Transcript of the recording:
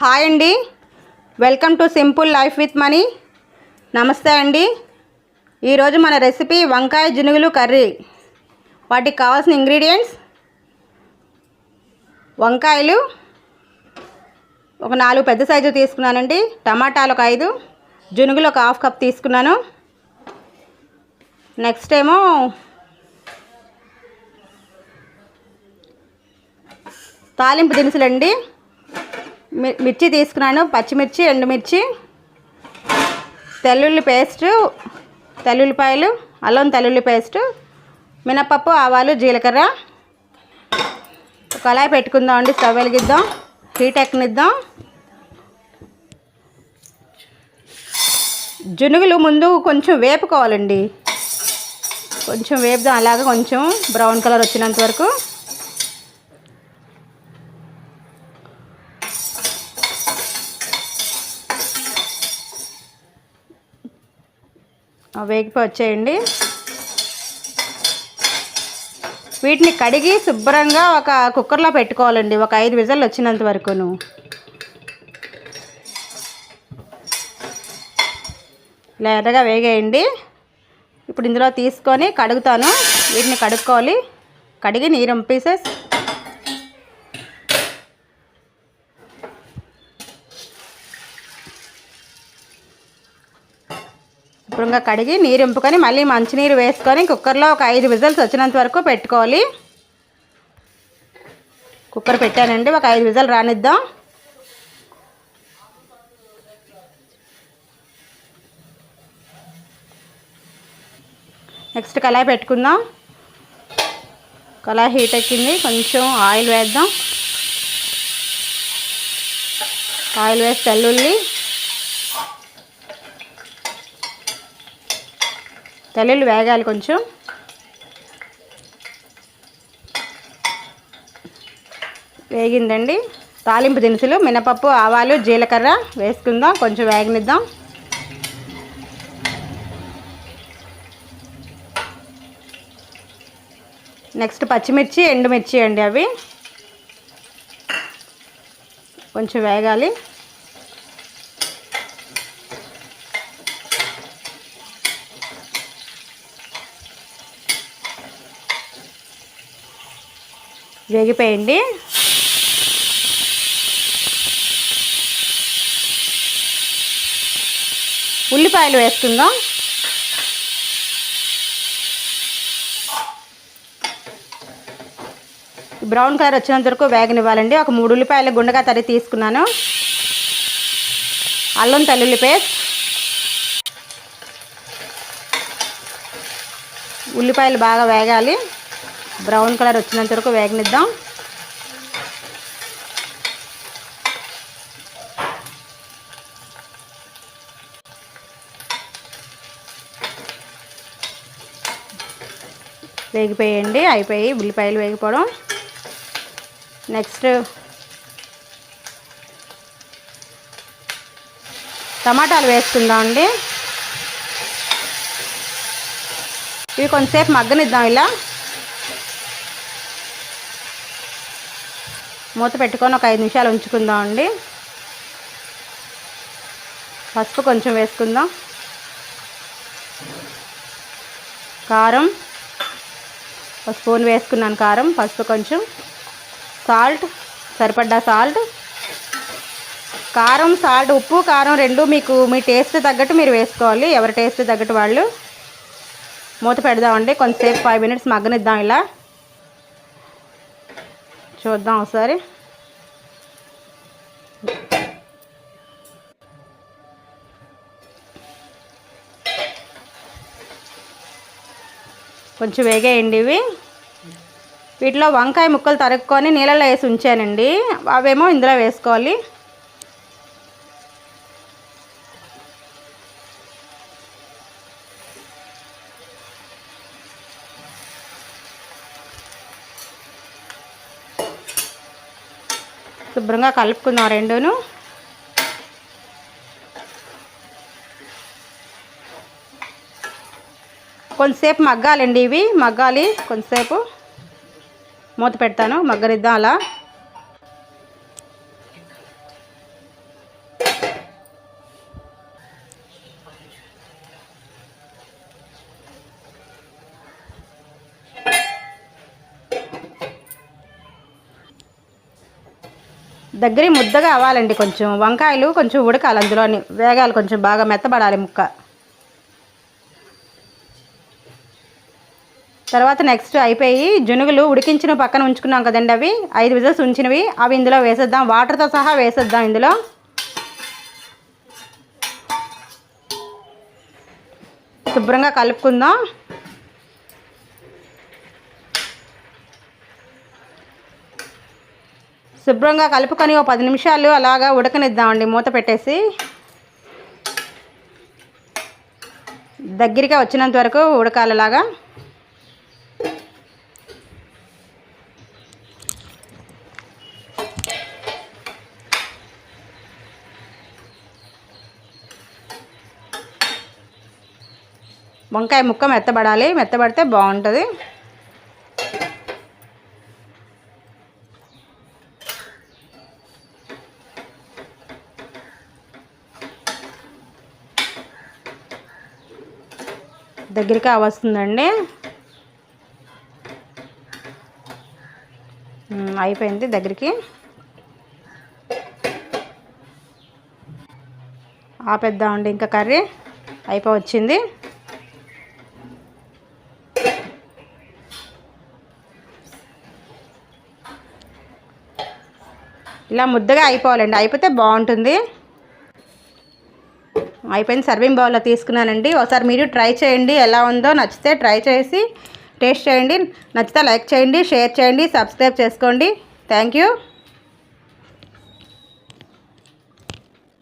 Hi అండి. Welcome to simple life with money నమస్తే అండి. ఈరోజు మన రెసిపీ వంకాయ జునుగులు కర్రీ. వాటికి కావాల్సిన ఇంగ్రీడియంట్స్ వంకాయలు ఒక నాలుగు పెద్ద సైజు తీసుకున్నానండి. టమాటాలు ఒక ఐదు జునుగులు ఒక హాఫ్ కప్ తీసుకున్నాను. నెక్స్ట్ ఏమో తాలింపు దినుసులండి. మిర్చి తీసుకున్నాను పచ్చిమిర్చి ఎండుమిర్చి తెల్లుల్లి పేస్టు తెల్లుల్లిపాయలు అల్లం తెల్లుల్లి పేస్టు మినపప్పు ఆవాలు జీలకర్ర. కళాయి పెట్టుకుందాం అండి స్టవ్ వెలిగిద్దాం హీట్ ఎక్కనిద్దాం. జునుగులు ముందు కొంచెం వేపుకోవాలండి. కొంచెం వేపుదాం అలాగా కొంచెం బ్రౌన్ కలర్ వచ్చినంత వరకు. ఆ, వచ్చేయండి. వీటిని కడిగి శుభ్రంగా ఒక కుక్కర్లో పెట్టుకోవాలండి. ఒక ఐదు విజలు వచ్చినంత వరకును. ఇలా ఎర్రగా వేగేయండి. ఇప్పుడు ఇందులో తీసుకొని కడుగుతాను. వీటిని కడుక్కోవాలి. కడిగి నీరు పీసెస్ శుభ్రంగా కడిగి నీరు ఇంపుకొని మళ్ళీ మంచినీరు వేసుకొని కుక్కర్లో ఒక ఐదు విజిల్స్ వచ్చినంత వరకు పెట్టుకోవాలి. కుక్కర్ పెట్టానండి ఒక ఐదు విజిల్ రానిద్దాం. నెక్స్ట్ కళాయి పెట్టుకుందాం. కళాయి హీట్ ఎక్కింది కొంచెం ఆయిల్ వేద్దాం. ఆయిల్ వేసి తెల్లుల్లి తెల్లుల్లి వేగాలి కొంచెం. వేగిందండి. తాలింపు దినుసులు మినపప్పు ఆవాలు జీలకర్ర వేసుకుందాం. కొంచెం వేగనిద్దాం. నెక్స్ట్ పచ్చిమిర్చి ఎండుమిర్చి అండి అవి. కొంచెం వేగాలి. వేగిపోయండి ఉల్లిపాయలు వేస్తుందాం బ్రౌన్ కలర్ వచ్చినంత వరకు వేగనివ్వాలండి. ఒక మూడు ఉల్లిపాయలు గుండగా తరి తీసుకున్నాను. అల్లం తల్లుల్లి పేస్ట్. ఉల్లిపాయలు బాగా వేగాలి. బ్రౌన్ కలర్ వచ్చినంత వరకు వేగనిద్దాం. వేగిపోయండి అయిపోయి ఉల్లిపాయలు వేగిపోవడం. నెక్స్ట్ టమాటాలు వేసుకుందాం అండి. ఇవి కొంతసేపు మగ్గనిద్దాం ఇలా. మూత పెట్టుకొని ఒక ఐదు నిమిషాలు ఉంచుకుందాం అండి. పసుపు కొంచెం వేసుకుందాం. కారం. ఒక స్పూన్ వేసుకున్నాను కారం పసుపు కొంచెం. సాల్ట్ సరిపడ్డా సాల్ట్. కారం సాల్ట్ ఉప్పు కారం రెండు మీకు మీ టేస్ట్ తగ్గట్టు మీరు వేసుకోవాలి. ఎవరి టేస్ట్ తగ్గట్టు వాళ్ళు. మూత పెడదామండి. కొంతసేపు ఫైవ్ మినిట్స్ మగ్గనిద్దాం ఇలా. చూద్దాం ఒకసారి. కొంచెం వేగేయండి ఇవి. వీటిలో వంకాయ ముక్కలు తరుక్కొని నీళ్ళలో వేసి ఉంచానండి. అవేమో ఇందులో వేసుకోవాలి. శుభ్రంగా కలుపుకుందాం రెండును. కొంతసేపు మగ్గాలండి ఇవి. మగ్గాలి కొంతసేపు మూత పెడతాను. మగ్గరిద్దాం అలా. దగ్గర ముద్దగా అవ్వాలండి కొంచెం. వంకాయలు కొంచెం ఉడకాలి అందులోని వేగాలు కొంచెం బాగా మెత్తబడాలి ముక్క. తర్వాత నెక్స్ట్ అయిపోయి జునుగులు ఉడికించిన పక్కన ఉంచుకున్నాం కదండి అవి. ఐదు విజల్స్ ఉంచినవి. అవి ఇందులో వేసేద్దాం. వాటర్తో సహా వేసేద్దాం ఇందులో. శుభ్రంగా కలుపుకుందాం. శుభ్రంగా కలుపుకొని ఓ పది నిమిషాలు అలాగా ఉడకనిద్దామండి మూత పెట్టేసి. దగ్గరగా వచ్చినంత వరకు ఉడకాలి అలాగా. వంకాయ ముక్క మెత్తబడాలి మెత్తబడితే బాగుంటుంది. దగ్గరికి వస్తుందండి అయిపోయింది దగ్గరికి. ఆపేద్దామండి ఇంకా కర్రీ. అయిపోవచ్చింది. ఇలా ముద్దగా అయిపోవాలండి. అయిపోతే బాగుంటుంది. అయిపోయింది. సర్వింగ్ బౌల్లో తీసుకున్నానండి. ఒకసారి మీరు ట్రై చేయండి ఎలా ఉందో నచ్చితే ట్రై చేసి టేస్ట్ చేయండి. నచ్చితే లైక్ చేయండి షేర్ చేయండి సబ్స్క్రైబ్ చేసుకోండి. Thank you